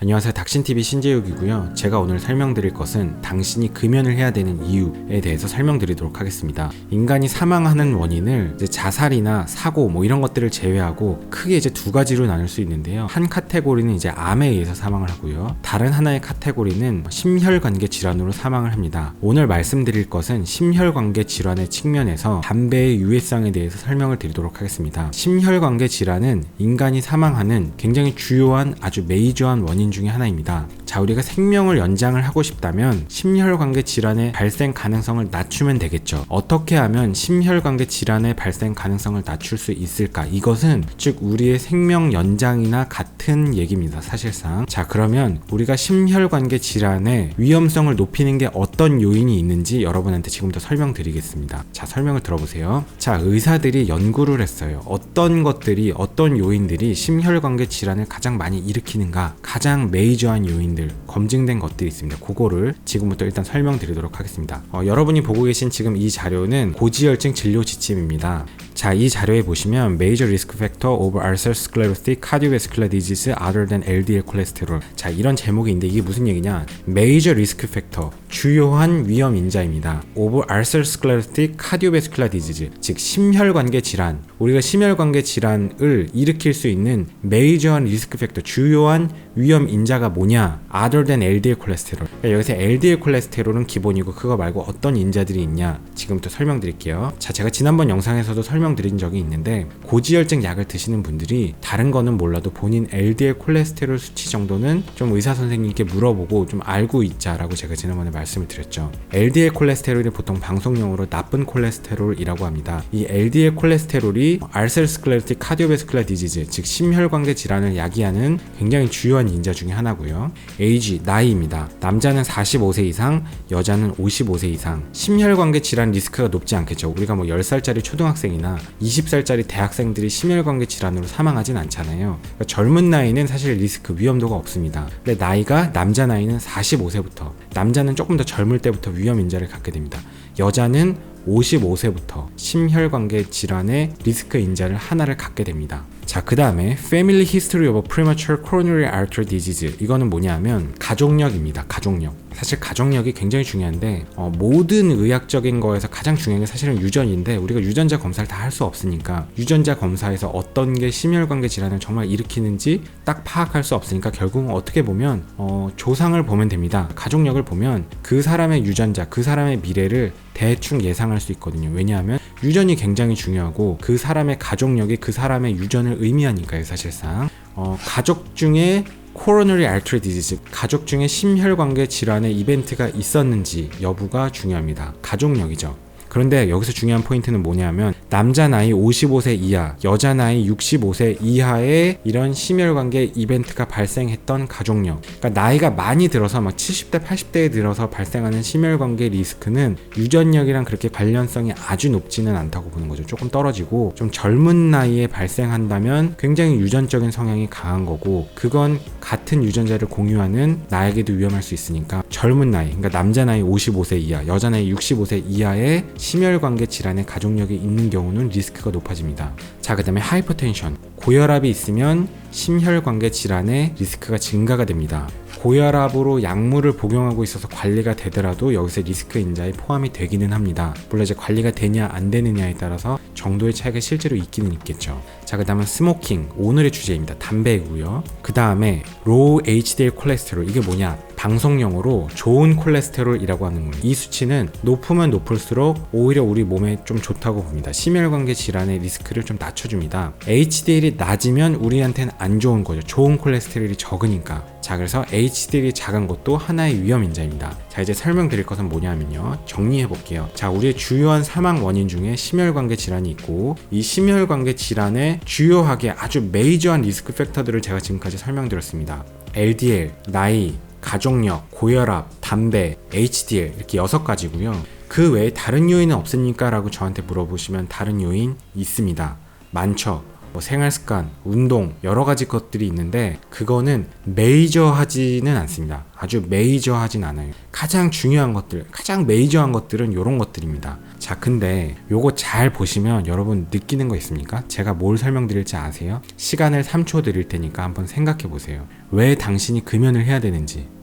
안녕하세요. 닥신TV 신재욱이고요. 제가 오늘 설명드릴 것은 당신이 금연을 해야 되는 이유에 대해서 설명드리도록 하겠습니다. 인간이 사망하는 원인을 자살이나 사고 뭐 이런 것들을 제외하고 크게 이제 두 가지로 나눌 수 있는데요. 한 카테고리는 이제 암에 의해서 사망을 하고요. 다른 하나의 카테고리는 심혈관계 질환으로 사망을 합니다. 오늘 말씀드릴 것은 심혈관계 질환의 측면에서 담배의 유해성에 대해서 설명을 드리도록 하겠습니다. 심혈관계 질환은 인간이 사망하는 굉장히 주요한 아주 메이저한 원인 중의 하나입니다. 자, 우리가 생명을 연장을 하고 싶다면 심혈관계 질환의 발생 가능성을 낮추면 되겠죠. 어떻게 하면 심혈관계 질환의 발생 가능성을 낮출 수 있을까? 이것은 즉 우리의 생명 연장이나 같은 얘기입니다. 사실상. 자, 그러면 우리가 심혈관계 질환의 위험성을 높이는 게 어떤 요인이 있는지 여러분한테 지금부터 설명드리겠습니다. 자, 설명을 들어보세요. 자, 의사들이 연구를 했어요. 어떤 것들이 어떤 요인들이 심혈관계 질환을 가장 많이 일으키는가? 가장 메이저한 요인 들 검증된 것들이 있습니다. 그거를 지금부터 일단 설명드리도록 하겠습니다. 어, 여러분이 보고 계신 지금 이 자료는 고지혈증 진료 지침입니다. 자, 이 자료에 보시면 Major Risk Factor of Atherosclerotic Cardiovascular Disease Other than LDL Cholesterol. 자, 이런 제목이 있는데 이게 무슨 얘기냐? Major Risk Factor, 주요한 위험 인자입니다. Of Atherosclerotic Cardiovascular Disease, 즉 심혈관계 질환. 우리가 심혈관계 질환을 일으킬 수 있는 메이저한 리스크 팩터, 주요한 위험 인자가 뭐냐? Other than LDL cholesterol. 그러니까 여기서 LDL 콜레스테롤은 기본이고 그거 말고 어떤 인자들이 있냐? 지금부터 설명드릴게요. 자, 제가 지난번 영상에서도 설명 드린 적이 있는데 고지혈증 약을 드시는 분들이 다른 거는 몰라도 본인 LDL 콜레스테롤 수치 정도는 좀 의사 선생님께 물어보고 좀 알고 있자라고 제가 지난번에 말씀을 드렸죠. LDL 콜레스테롤이 보통 방송용어로 나쁜 콜레스테롤이라고 합니다. 이 LDL 콜레스테롤이 알세르스클레로틱 카디오베스쿨라 디지즈, 즉 심혈관계 질환을 야기하는 굉장히 주요한 인자 중에 하나고요. 에이지 나이입니다. 남자는 45세 이상, 여자는 55세 이상. 심혈관계 질환 리스크가 높지 않겠죠. 우리가 뭐 10살짜리 초등학생이나 20살짜리 대학생들이 심혈관계 질환으로 사망하진 않잖아요. 그러니까 젊은 나이는 사실 리스크 위험도가 없습니다. 근데 나이가 남자 나이는 45세부터 남자는 조금 더 젊을 때부터 위험 인자를 갖게 됩니다. 여자는 55세부터 심혈관계 질환의 리스크 인자를 하나를 갖게 됩니다. 자, 그 다음에 Family History of Premature Coronary Artery Disease. 이거는 뭐냐면 가족력입니다. 가족력. 사실 가족력이 굉장히 중요한데 어, 모든 의학적인 거에서 가장 중요한 게 사실은 유전인데 우리가 유전자 검사를 다 할 수 없으니까 유전자 검사에서 어떤 게 심혈관계 질환을 정말 일으키는지 딱 파악할 수 없으니까 결국은 어떻게 보면 어, 조상을 보면 됩니다. 가족력을 보면 그 사람의 유전자, 그 사람의 미래를 대충 예상할 수 있거든요. 왜냐하면 유전이 굉장히 중요하고 그 사람의 가족력이 그 사람의 유전을 의미하니까요, 사실상. 어, 가족 중에 코로너리 알트리 디지즈 가족 중에 심혈관계 질환의 이벤트가 있었는지 여부가 중요합니다. 가족력이죠. 그런데 여기서 중요한 포인트는 뭐냐면 남자 나이 55세 이하, 여자 나이 65세 이하의 이런 심혈관계 이벤트가 발생했던 가족력. 그러니까 나이가 많이 들어서 막 70대, 80대에 들어서 발생하는 심혈관계 리스크는 유전력이랑 그렇게 관련성이 아주 높지는 않다고 보는 거죠. 조금 떨어지고 좀 젊은 나이에 발생한다면 굉장히 유전적인 성향이 강한 거고 그건 같은 유전자를 공유하는 나에게도 위험할 수 있으니까 젊은 나이, 그러니까 남자 나이 55세 이하, 여자 나이 65세 이하의 심혈관계 질환의 가족력이 있는 경우 는 리스크가 높아집니다. 자, 그 다음에 하이퍼텐션. 고혈압이 있으면 심혈관계 질환의 리스크가 증가가 됩니다. 고혈압으로 약물을 복용하고 있어서 관리가 되더라도 여기서 리스크 인자에 포함이 되기는 합니다. 물론 이제 관리가 되냐 안 되느냐에 따라서 정도의 차이가 실제로 있기는 있겠죠. 자, 그 다음은 스모킹. 오늘의 주제입니다. 담배고요. 그 다음에 로우 HDL 콜레스테롤. 이게 뭐냐? 방송용어로 좋은 콜레스테롤이라고 하는 겁니다. 이 수치는 높으면 높을수록 오히려 우리 몸에 좀 좋다고 봅니다. 심혈관계 질환의 리스크를 좀 낮춰줍니다. HDL이 낮으면 우리한테는 안 좋은 거죠. 좋은 콜레스테롤이 적으니까. 자, 그래서 HDL이 작은 것도 하나의 위험 인자입니다. 자, 이제 설명드릴 것은 뭐냐면요. 정리해 볼게요. 자, 우리의 주요한 사망 원인 중에 심혈관계 질환이 있고 이 심혈관계 질환의 주요하게 아주 메이저한 리스크 팩터들을 제가 지금까지 설명드렸습니다. LDL, 나이, 가족력, 고혈압, 담배, HDL 이렇게 여섯 가지고요. 그 외에 다른 요인은 없습니까? 라고 저한테 물어보시면 다른 요인 있습니다. 많죠. 뭐 생활 습관, 운동 여러 가지 것들이 있는데 그거는 메이저 하지는 않습니다. 아주 메이저 하진 않아요. 가장 중요한 것들, 가장 메이저한 것들은 이런 것들입니다. 자, 근데 요거 잘 보시면 여러분 느끼는 거 있습니까? 제가 뭘 설명드릴지 아세요? 시간을 3초 드릴 테니까 한번 생각해 보세요. 왜 당신이 금연을 해야 되는지.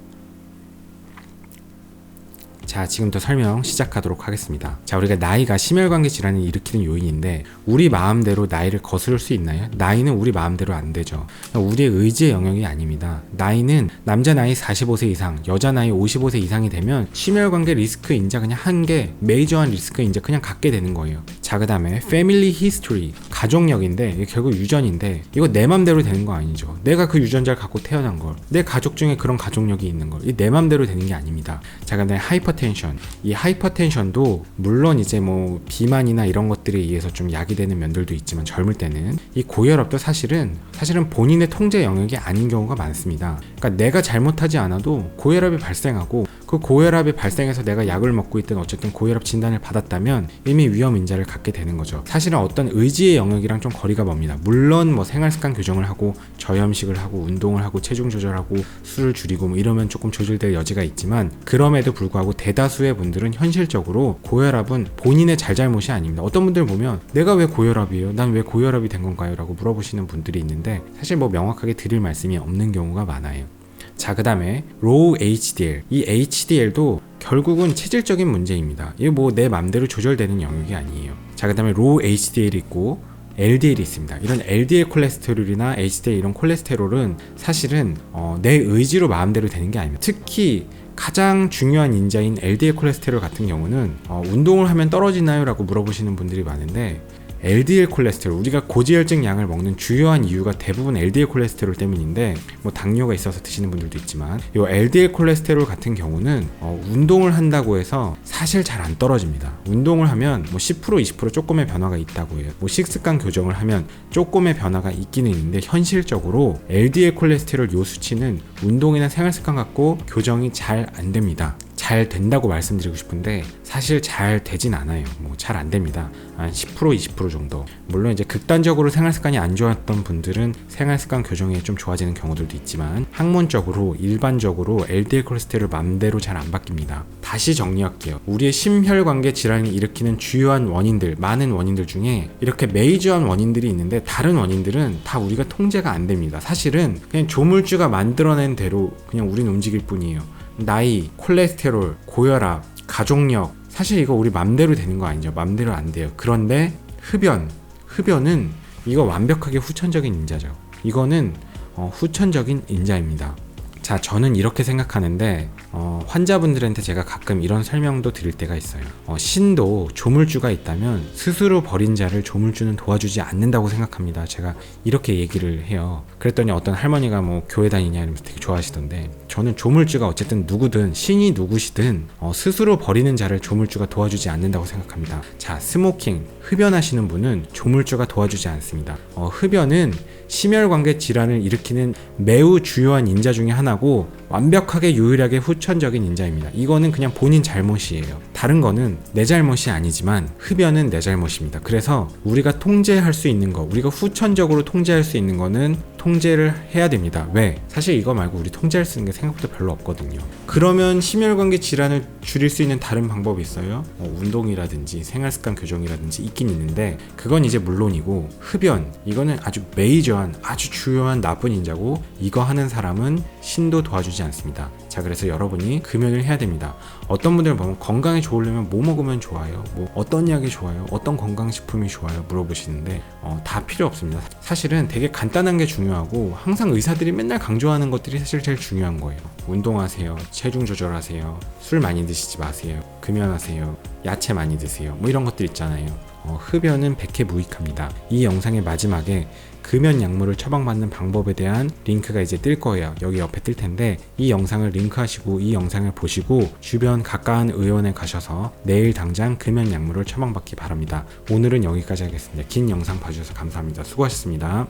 자, 지금부터 설명 시작하도록 하겠습니다. 자, 우리가 나이가 심혈관계 질환을 일으키는 요인인데 우리 마음대로 나이를 거스를 수 있나요? 나이는 우리 마음대로 안 되죠. 우리의 의지의 영역이 아닙니다. 나이는 남자 나이 45세 이상, 여자 나이 55세 이상이 되면 심혈관계 리스크 인자 그냥 한 개, 메이저한 리스크 인자 그냥 갖게 되는 거예요. 자, 그다음에 패밀리 히스토리, 가족력인데 결국 유전인데 이거 내 맘대로 되는 거 아니죠. 내가 그 유전자를 갖고 태어난 걸, 내 가족 중에 그런 가족력이 있는 걸, 이 내 맘대로 되는 게 아닙니다. 자, 그다음에 하이퍼텐션, 이 하이퍼텐션도 물론 이제 뭐 비만이나 이런 것들에 의해서 좀 야기되는 면들도 있지만 젊을 때는 이 고혈압도 사실은 사실은 본인의 통제 영역이 아닌 경우가 많습니다. 그러니까 내가 잘못하지 않아도 고혈압이 발생하고 그 고혈압이 발생해서 내가 약을 먹고 있든 어쨌든 고혈압 진단을 받았다면 이미 위험 인자를 갖게 되는 거죠. 사실은 어떤 의지의 영역이랑 좀 거리가 멉니다. 물론 뭐 생활 습관 교정을 하고 저염식을 하고 운동을 하고 체중 조절하고 술을 줄이고 뭐 이러면 조금 조절될 여지가 있지만 그럼에도 불구하고 대다수의 분들은 현실적으로 고혈압은 본인의 잘잘못이 아닙니다. 어떤 분들 보면 내가 왜 고혈압이에요? 난 왜 고혈압이 된 건가요? 라고 물어보시는 분들이 있는데 사실 뭐 명확하게 드릴 말씀이 없는 경우가 많아요. 자, 그 다음에 로우 HDL. 이 HDL도 결국은 체질적인 문제입니다. 이게 뭐 내 맘대로 조절되는 영역이 아니에요. 자, 그 다음에 로우 HDL 있고 LDL이 있습니다. 이런 LDL 콜레스테롤이나 HDL 이런 콜레스테롤은 사실은 어, 내 의지로 마음대로 되는 게 아닙니다. 특히 가장 중요한 인자인 LDL 콜레스테롤 같은 경우는 어, 운동을 하면 떨어지나요? 라고 물어보시는 분들이 많은데 LDL 콜레스테롤 우리가 고지혈증 약을 먹는 주요한 이유가 대부분 LDL 콜레스테롤 때문인데 뭐 당뇨가 있어서 드시는 분들도 있지만 이 LDL 콜레스테롤 같은 경우는 어, 운동을 한다고 해서 사실 잘 안 떨어집니다. 운동을 하면 뭐 10% 20% 조금의 변화가 있다고 해요. 뭐 식습관 교정을 하면 조금의 변화가 있기는 있는데 현실적으로 LDL 콜레스테롤 요 수치는 운동이나 생활 습관 갖고 교정이 잘 안 됩니다. 잘 된다고 말씀드리고 싶은데 사실 잘 되진 않아요. 뭐 잘 안 됩니다. 한 10% 20% 정도. 물론 이제 극단적으로 생활 습관이 안 좋았던 분들은 생활 습관 교정이 좀 좋아지는 경우들도 있지만 학문적으로 일반적으로 LDL 콜레스테롤 맘대로 잘 안 바뀝니다. 다시 정리할게요. 우리의 심혈관계 질환을 일으키는 주요한 원인들, 많은 원인들 중에 이렇게 메이저한 원인들이 있는데 다른 원인들은 다 우리가 통제가 안 됩니다. 사실은 그냥 조물주가 만들어낸 대로 그냥 우리는 움직일 뿐이에요. 나이, 콜레스테롤, 고혈압, 가족력 사실 이거 우리 맘대로 되는 거 아니죠. 맘대로 안 돼요. 그런데 흡연, 흡연은 이거 완벽하게 후천적인 인자죠. 이거는 어, 후천적인 인자입니다. 자, 저는 이렇게 생각하는데 어, 환자분들한테 제가 가끔 이런 설명도 드릴 때가 있어요. 어, 신도 조물주가 있다면 스스로 버린 자를 조물주는 도와주지 않는다고 생각합니다. 제가 이렇게 얘기를 해요. 그랬더니 어떤 할머니가 뭐 교회 다니냐 이러면서 되게 좋아하시던데 저는 조물주가 어쨌든 누구든 신이 누구시든 어, 스스로 버리는 자를 조물주가 도와주지 않는다고 생각합니다. 자, 스모킹, 흡연하시는 분은 조물주가 도와주지 않습니다. 어, 흡연은 심혈관계 질환을 일으키는 매우 주요한 인자 중에 하나고 완벽하게 유일하게 후천적인 인자입니다. 이거는 그냥 본인 잘못이에요. 다른 거는 내 잘못이 아니지만 흡연은 내 잘못입니다. 그래서 우리가 통제할 수 있는 거, 우리가 후천적으로 통제할 수 있는 거는 통제를 해야 됩니다. 왜? 사실 이거 말고 우리 통제할 수 있는 게 생각보다 별로 없거든요. 그러면 심혈관계 질환을 줄일 수 있는 다른 방법이 있어요. 뭐 운동이라든지 생활습관 교정이라든지 있긴 있는데 그건 이제 물론이고 흡연 이거는 아주 메이저한 아주 주요한 나쁜 인자고 이거 하는 사람은 신도 도와주지 않습니다. 자 그래서 여러분이 금연을 해야 됩니다. 어떤 분들 보면 건강에 좋으려면 뭐 먹으면 좋아요? 뭐 어떤 약이 좋아요? 어떤 건강식품이 좋아요? 물어보시는데 어, 다 필요 없습니다. 사실은 되게 간단한 게 중요하고 항상 의사들이 맨날 강조하는 것들이 사실 제일 중요한 거예요. 운동하세요. 체중 조절하세요. 술 많이 드시지 마세요. 금연하세요. 야채 많이 드세요. 뭐 이런 것들 있잖아요. 어, 흡연은 백해무익합니다. 이 영상의 마지막에 금연 약물을 처방받는 방법에 대한 링크가 이제 뜰 거예요. 여기 옆에 뜰 텐데 이 영상을 링크하시고 이 영상을 보시고 주변 가까운 의원에 가셔서 내일 당장 금연 약물을 처방받기 바랍니다. 오늘은 여기까지 하겠습니다. 긴 영상 봐주셔서 감사합니다. 수고하셨습니다.